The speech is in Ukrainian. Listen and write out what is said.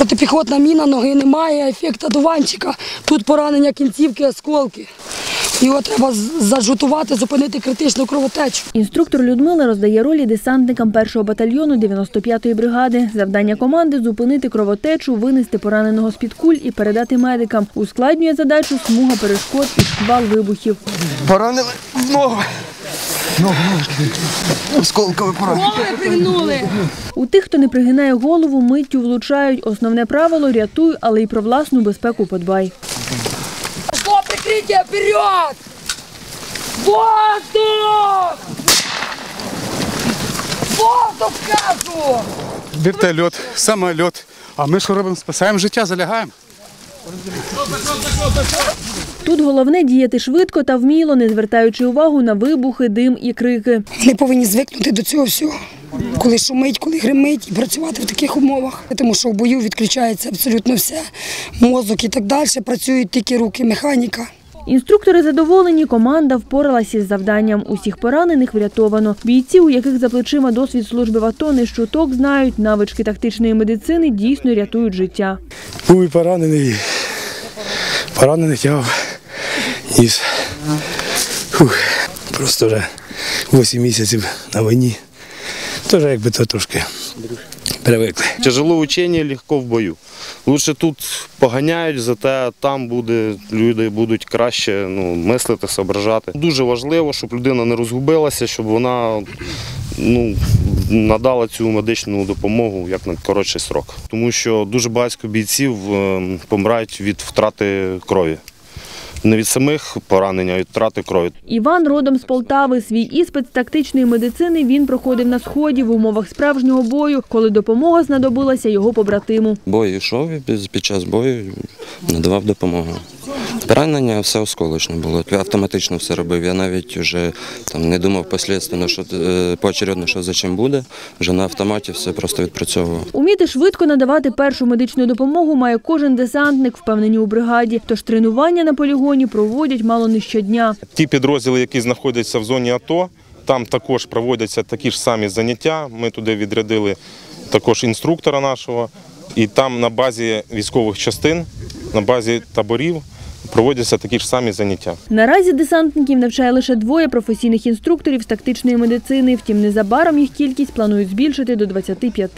Протипіхотна міна, ноги немає, ефект одуванчика. Тут поранення кінцівки, осколки. Його треба зажутувати, зупинити критичну кровотечу. Інструктор Людмила роздає ролі десантникам першого батальйону 95-ї бригади. Завдання команди зупинити кровотечу, винести пораненого з-під куль і передати медикам. Ускладнює задачу смуга перешкод і шквал вибухів. Поранили ногу. Осколкове поранення. пригнули. У тих, хто не пригинає голову, миттю влучають. Основне правило рятуй, але й про власну безпеку подбай. Что прикрытие вперед! Воздух! Воздух кажу! вертольот, самоліт. А ми що робимо? Спасаємо життя, залягаємо. Тут головне діяти швидко та вміло, не звертаючи увагу на вибухи, дим і крики. Вони повинні звикнути до цього всього. Коли шумить, коли гримить, і працювати в таких умовах. Тому що в бою відключається абсолютно все. Мозок і так далі. Працюють тільки руки, механіка. Інструктори задоволені, команда впоралася із завданням. Усіх поранених врятовано. Бійці, у яких за плечима досвід служби в АТО, не щуток знають, навички тактичної медицини дійсно рятують життя. Був і поранений, поранений тягав ніс. Фух, просто вже 8 місяців на війні. Теж якби то трошки привикли. Тяжело учення, легко в бою. Лучше тут поганяють, зате там буде, люди будуть краще ну, мислити, соображати. Дуже важливо, щоб людина не розгубилася, щоб вона ну, надала цю медичну допомогу як на коротший срок. Тому що дуже багато бійців е, помирають від втрати крові. Не від самих поранень, а від втрати крові. Іван родом з Полтави. Свій іспит з тактичної медицини він проходив на сході в умовах справжнього бою, коли допомога знадобилася його побратиму. Бой йшов і під- під час бою надавав допомогу. Поранення все осколочне було. Я автоматично все робив. Я навіть вже там не думав послідственно, що е, поочередно, що за чим буде. Вже на автоматі все просто відпрацьовував. Уміти швидко надавати першу медичну допомогу має кожен десантник, впевнені у бригаді. Тож тренування на полігоні проводять мало не щодня. Ті підрозділи, які знаходяться в зоні АТО, там також проводяться такі ж самі заняття. Ми туди відрядили також інструктора нашого, і там на базі військових частин, на базі таборів проводяться такі ж самі заняття. Наразі десантників навчає лише двоє професійних інструкторів з тактичної медицини. Втім, незабаром їх кількість планують збільшити до 25.